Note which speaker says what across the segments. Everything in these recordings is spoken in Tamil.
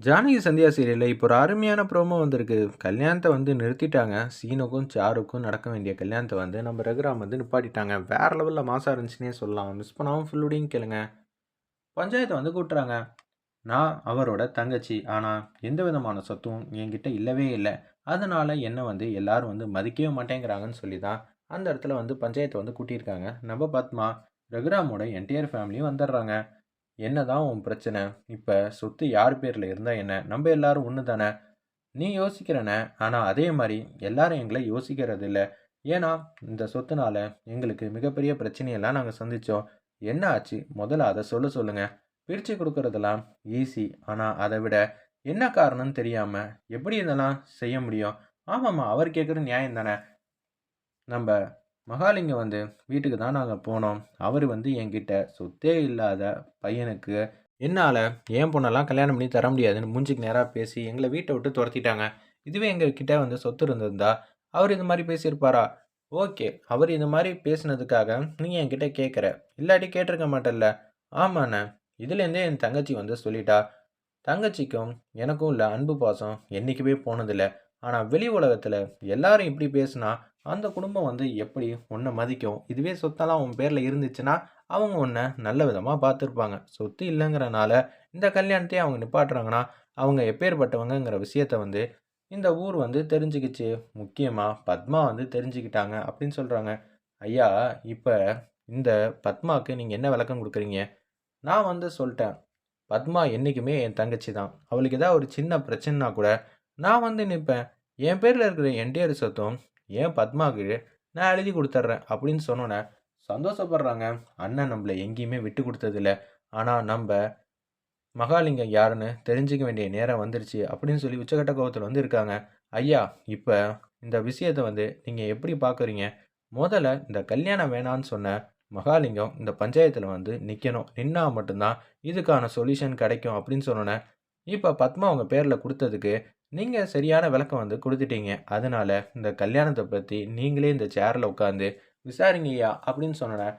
Speaker 1: ஜானகி சந்தியா சீரியலில் இப்போ ஒரு அருமையான ப்ரோமோ வந்திருக்கு. கல்யாணத்தை வந்து நிறுத்திட்டாங்க. சீனுக்கும் சாருக்கும் நடக்க வேண்டிய கல்யாணத்தை வந்து நம்ம ரகுராம் வந்து நிப்பாட்டிட்டாங்க. வேறு லெவலில் மாசாக இருந்துச்சுன்னே சொல்லலாம். மிஸ் பண்ணாமல் ஃபுல்லுடையும் கேளுங்க. பஞ்சாயத்தை வந்து கூட்டுறாங்க. நான் அவரோட தங்கச்சி. ஆனால் எந்த விதமான சொத்தும் என்கிட்ட இல்லவே இல்லை. அதனால் என்னை வந்து எல்லாரும் வந்து மதிக்கவே மாட்டேங்கிறாங்கன்னு சொல்லி தான் அந்த இடத்துல வந்து பஞ்சாயத்தை வந்து கூட்டியிருக்காங்க. நம்ம பத்மா ரகுராமோட என்டையர் ஃபேமிலியும் வந்துடுறாங்க. என்னதான் உன் பிரச்சனை? இப்போ சொத்து யார் பேரில் இருந்தால் என்ன? நம்ம எல்லாரும் ஒன்று தானே நீ யோசிக்கிறன. ஆனால் அதே மாதிரி எல்லாரும் எங்களை யோசிக்கிறது இல்லை ஏன்னா இந்த சொத்துனால எங்களுக்கு மிகப்பெரிய பிரச்சனையெல்லாம் நாங்கள் சந்தித்தோம் என்ன ஆச்சு? முதல்ல அதை சொல்ல சொல்லுங்கள் பிரித்து கொடுக்கறதெல்லாம் ஈஸி ஆனால் அதை விட என்ன காரணம்னு தெரியாமல் எப்படி இதெல்லாம் செய்ய முடியும்? ஆமாம்மா அவர் கேட்குற நியாயம் தானே நம்ம மகாலிங்கம் வந்து வீட்டுக்கு தான் நாங்கள் போனோம். அவர் வந்து என்கிட்ட சொத்தே இல்லாத பையனுக்கு என்னால் என் பொண்ணெல்லாம் கல்யாணம் பண்ணி தர முடியாதுன்னு மூஞ்சிக்கு நேராக பேசி எங்களை வீட்டை விட்டு துரத்திட்டாங்க. இதுவே எங்கள் கிட்டே வந்து சொத்து இருந்திருந்தா அவர் இது மாதிரி பேசியிருப்பாரா? ஓகே அவர் இது மாதிரி பேசுனதுக்காக நீ என்கிட்ட கேட்குற இல்லாட்டி கேட்டிருக்க மாட்டல்ல. ஆமாண்ணே இதுலேருந்தே என் தங்கச்சி வந்து சொல்லிட்டா. தங்கச்சிக்கும் எனக்கும் உள்ள அன்பு பாசம் என்றைக்குமே போனதில்லை. ஆனால் வெளி உலகத்தில் எல்லாரும் இப்படி பேசுனா அந்த குடும்பம் வந்து எப்படி உன்னை மதிக்கும்? இதுவே சொத்தெல்லாம் உன் பேரில் இருந்துச்சுன்னா அவங்க உன்னை நல்ல விதமாக பார்த்துருப்பாங்க. சொத்து இல்லைங்கிறனால இந்த கல்யாணத்தையே அவங்க நிப்பாட்டுறாங்கன்னா அவங்க எப்பேற்பட்டவங்கங்கிற விஷயத்த வந்து இந்த ஊர் வந்து தெரிஞ்சுக்கிச்சு. முக்கியமாக பத்மா வந்து தெரிஞ்சுக்கிட்டாங்க அப்படின்னு சொல்கிறாங்க ஐயா இப்போ இந்த பத்மாவுக்கு நீங்கள் என்ன விளக்கம் கொடுக்குறீங்க? நான் வந்து சொல்லிட்டேன். பத்மா என்றைக்குமே என் தங்கச்சி தான். அவளுக்கு ஏதாவது ஒரு சின்ன பிரச்சனைனா கூட நான் வந்து நிற்பேன். என் பேரில் இருக்கிற என்டிஆர் சொத்தும் ஏன் பத்மாவுக்கு நான் எழுதி கொடுத்துட்றேன் அப்படின்னு சொன்னோன்னே சந்தோஷப்படுறாங்க. அண்ணன் நம்மளை எங்கேயுமே விட்டு கொடுத்ததில்ல. ஆனால் நம்ம மகாலிங்கம் யாருன்னு தெரிஞ்சுக்க வேண்டிய நேரம் வந்துருச்சு அப்படின்னு சொல்லி உச்சகட்ட கோபத்தில் வந்து இருக்காங்க. ஐயா இப்போ இந்த விஷயத்தை வந்து நீங்கள் எப்படி பார்க்குறீங்க முதல்ல இந்த கல்யாணம் வேணான்னு சொன்ன மகாலிங்கம் இந்த பஞ்சாயத்தில் வந்து நிற்கணும் நின்னா மட்டும்தான் இதுக்கான சொல்யூஷன் கிடைக்கும் அப்படின்னு சொன்னோன்னே இப்போ பத்மா அவங்க பேரில் கொடுத்ததுக்கு நீங்கள் சரியான விளக்கம் வந்து கொடுத்துட்டீங்க. அதனால இந்த கல்யாணத்தை பற்றி நீங்களே இந்த சேரில் உட்காந்து விசாரிங்கய்யா அப்படின்னு சொன்னேன்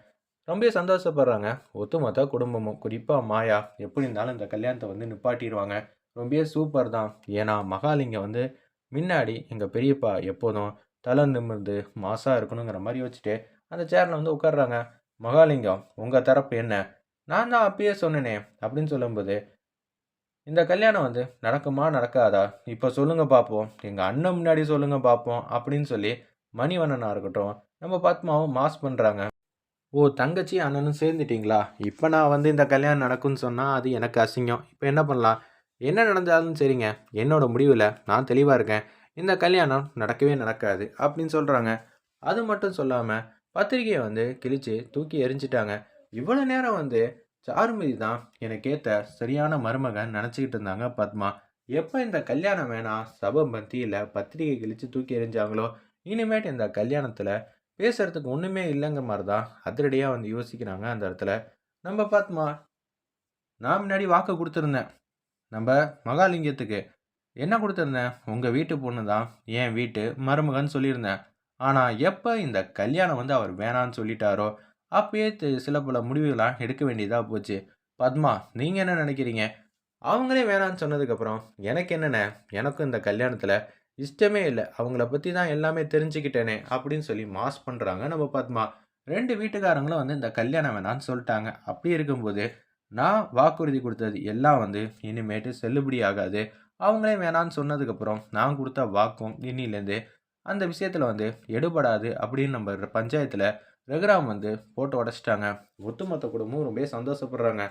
Speaker 1: ரொம்ப சந்தோஷப்படுறாங்க. ஒத்துமொத்த குடும்பமும் குறிப்பாக மாயா எப்படி இருந்தாலும் இந்த கல்யாணத்தை வந்து நிப்பாட்டிடுவாங்க. ரொம்ப சூப்பர் தான். ஏன்னா மகாலிங்கம் வந்து முன்னாடி எங்கள் பெரியப்பா எப்போதும் தலை நிமிர்ந்து மாசாக இருக்கணுங்கிற மாதிரி வச்சுட்டு அந்த சேரில் வந்து உட்காடுறாங்க மகாலிங்கம் உங்கள் தரப்பு என்ன? நான் தான் அப்பயே சொன்னேனே அப்படின்னு சொல்லும்போது இந்த கல்யாணம் வந்து நடக்குமா நடக்காதா? இப்போ சொல்லுங்க பார்ப்போம் எங்கள் அண்ணன் முன்னாடி சொல்லுங்க பார்ப்போம் அப்படின்னு சொல்லி மணிவண்ணனாக இருக்கட்டும் நம்ம பத்மாவும் மாஸ் பண்ணுறாங்க ஓ தங்கச்சி அண்ணனும் சேர்ந்துட்டிங்களா? இப்போ நான் வந்து இந்த கல்யாணம் நடக்கும்னு சொன்னால் அது எனக்கு அசிங்கம். இப்போ என்ன பண்ணலாம்? என்ன நடந்தாலும் சரிங்க. என்னோட முடிவில் நான் தெளிவாக இருக்கேன். இந்த கல்யாணம் நடக்கவே நடக்காது அப்படின்னு சொல்கிறாங்க அது மட்டும் சொல்லாமல் பத்திரிகையை வந்து கிழித்து தூக்கி எரிஞ்சிட்டாங்க இவ்வளோ நேரம் வந்து சாருமதி தான் எனக்கு ஏற்ற சரியான மருமகன் நினச்சிக்கிட்டு இருந்தாங்க பத்மா. எப்போ இந்த கல்யாணம் வேணாம் சபை மத்தியில் பத்திரிகை கிழிச்சு தூக்கி எறிஞ்சாங்களோ இனிமேட்டு இந்த கல்யாணத்தில் பேசுறதுக்கு ஒன்றுமே இல்லைங்கிற மாதிரி தான் அதிரடியாக வந்து யோசிக்கிறாங்க அந்த இடத்துல. நம்ம பத்மா நான் முன்னாடி வாக்கு கொடுத்துருந்தேன். நம்ம மகாலிங்கத்துக்கு. என்ன கொடுத்துருந்தேன்? உங்கள் வீட்டு பொண்ணு தான் என் வீட்டு மருமகன் சொல்லியிருந்தேன். ஆனால் எப்போ இந்த கல்யாணம் வந்து அவர் வேணான்னு சொல்லிட்டாரோ அப்பயே சில பல முடிவுகளாக எடுக்க வேண்டியதாக போச்சு. பத்மா நீங்கள் என்ன நினைக்கிறீங்க? அவங்களே வேணான்னு சொன்னதுக்கப்புறம் எனக்கு என்னென்ன எனக்கும் இந்த கல்யாணத்தில் இஷ்டமே இல்லை. அவங்கள பற்றி தான் எல்லாமே தெரிஞ்சுக்கிட்டேனே அப்படின்னு சொல்லி மாஸ் பண்ணுறாங்க நம்ம பத்மா. ரெண்டு வீட்டுக்காரங்களும் வந்து இந்த கல்யாணம் வேணான்னு சொல்லிட்டாங்க. அப்படி இருக்கும்போது நான் வாக்குறுதி கொடுத்தது எல்லாம் வந்து இனிமேட்டு செல்லுபடி ஆகாது. அவங்களே வேணான்னு சொன்னதுக்கப்புறம் நான் கொடுத்த வாக்கும் இன்னிலேருந்து அந்த விஷயத்தில் வந்து எடுபடாது அப்படின்னு நம்ம பஞ்சாயத்தில் ரகுராம் வந்து போட்டு உடச்சிட்டாங்க. ஒட்டுமொத்த குடும்பமும் ரொம்ப சந்தோஷப்படுறாங்க.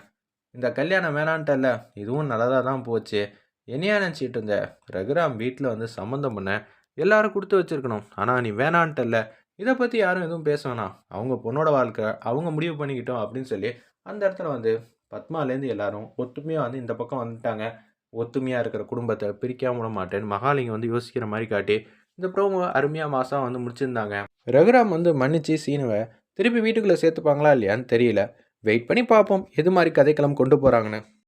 Speaker 1: இந்த கல்யாணம் வேணான்ட்டல்ல இதுவும் நல்லதாக தான் போச்சு. என்னையா நினச்சிட்டு இருந்த? ரகுராம் வீட்டில் வந்து சம்மந்தம் பண்ண எல்லாரும் கொடுத்து வச்சிருக்கணும். ஆனால் நீ வேணான்ட்டல்ல இதை பற்றி யாரும் எதுவும் பேச வேணாம். அவங்க பொண்ணோட வாழ்க்கை அவங்க முடிவு பண்ணிக்கிட்டோம் அப்படின்னு சொல்லி அந்த இடத்துல வந்து பத்மாலேருந்து எல்லாரும் ஒத்துமையாக வந்து இந்த பக்கம் வந்துட்டாங்க. ஒத்துமையாக இருக்கிற குடும்பத்தை பிரிக்காம விட மாட்டேன்னு மகாலிங்கம் வந்து யோசிக்கிற மாதிரி காட்டி இந்த ப்ரோமோ அருமையாக மாதம் வந்து முடிச்சிருந்தாங்க. ரகுராம் வந்து மன்னிச்சு சீனுவை திருப்பி வீட்டுக்குள்ளே சேர்த்துப்பாங்களா இல்லையான்னு தெரியல. வெயிட் பண்ணி பார்ப்போம். எது மாதிரி கதைக்களம் கொண்டு போகிறாங்கன்னு